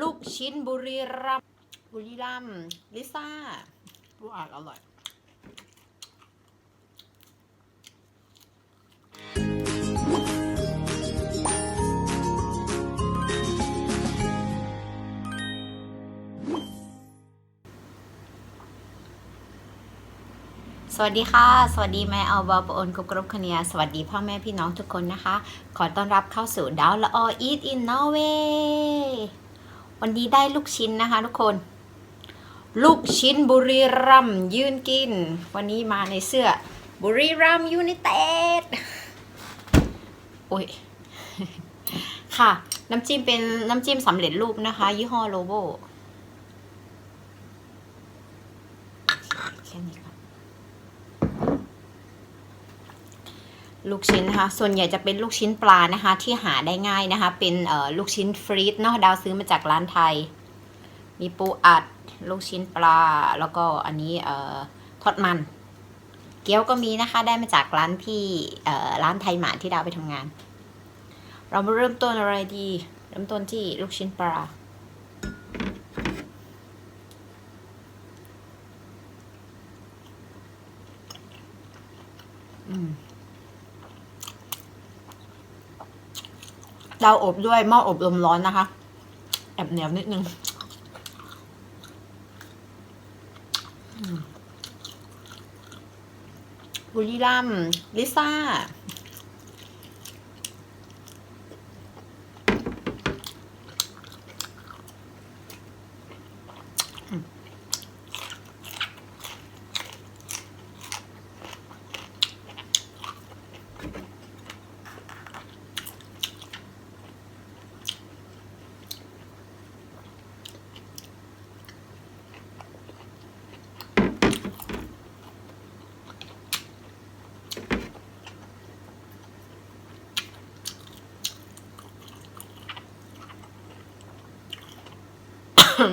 ลูกชิ้นบุรีรัมบุรีรัมลิซ่าปูอัดอร่อยสวัสดีค่ะ สวัสดีแม่เอาบอปอนกรุบกรุบคเนีย สวัสดีพ่อแม่พี่น้องทุกคนนะคะ ขอต้อนรับเข้าสู่ดาวละอออีทอินนอร์เวย์ วันนี้ได้ลูกชิ้นนะคะทุกคน ลูกชิ้นบุรีรัมยืนกิน วันนี้มาในเสื้อบุรีรัมย์ยูไนเต็ดโอ้ยค่ะ น้ำจิ้มเป็นน้ำจิ้มสำเร็จรูปนะคะ ยี่ห้อโลโบแค่นี้ค่ะ ลูกชิ้นนะคะ ส่วนใหญ่จะเป็นลูกชิ้นปลานะคะ ที่หาได้ง่ายนะคะ เป็นเอ่อลูกชิ้นฟรีดเนาะดาวซื้อมาจากร้านไทย มีปูอัด ลูกชิ้นปลา แล้วก็อันนี้เอ่อทอดมัน เกี๊ยวก็มีนะคะ ได้มาจากร้านที่เอ่อร้านไทยหมาที่ดาวไปทำงาน เรามาเริ่มต้นอะไรดี เริ่มต้นที่ลูกชิ้นปลาอืม เราอบด้วยหม้ออบลมร้อนนะคะ แอบเหนียวนิดนึงบุรีรัมย์ลิซ่า อืม สำ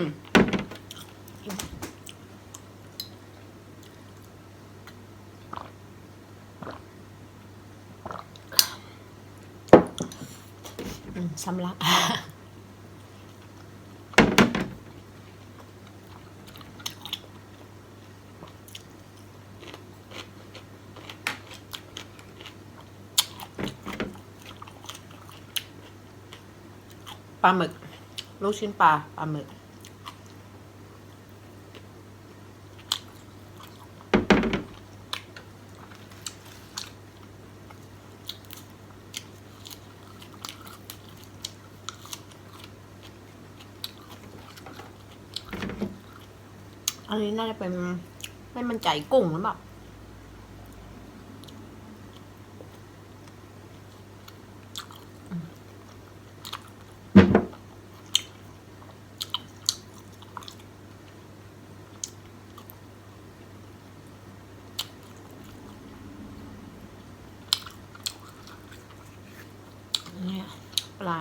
ลักปลาหมึก ลูกชิ้นปลาปลาหมึก อันนี้น่าจะเป็นไม่มันใจกุ้งหรือเปล่าเนี่ยปลา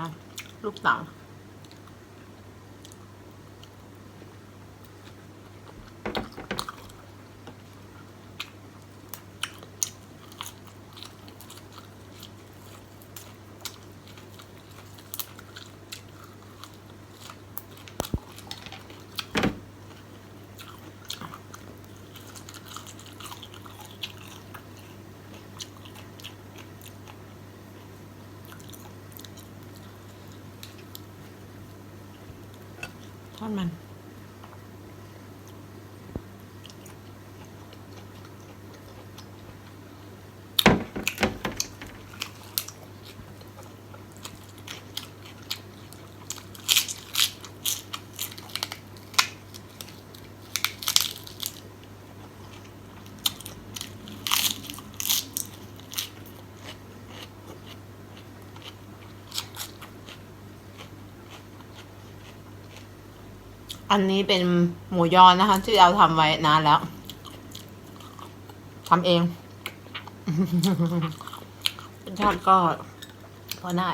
ลูกเต๋า อดมัน อันนี้เป็นหมูยอนนะคะ ที่เราทำไว้นานแล้วทำเองรสชาติก็พอได้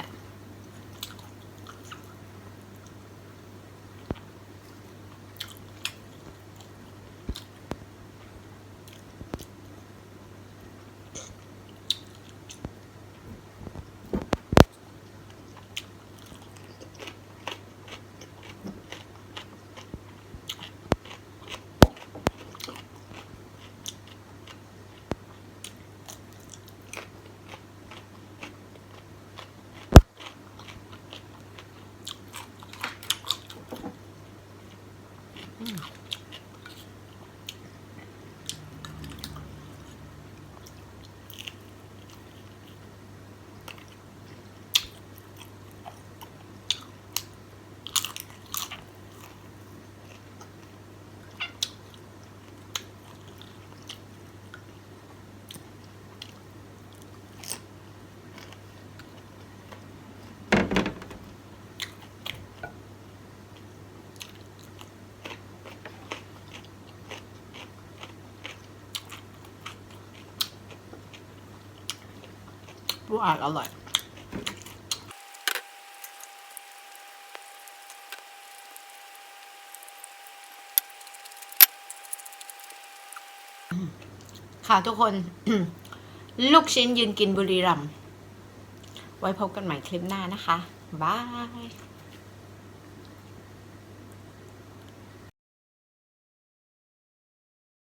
หวานอร่อยค่ะทุกคน ลูกชิ้นยืนกินบุรีรัมไว้พบกันใหม่คลิปหน้านะคะ บาย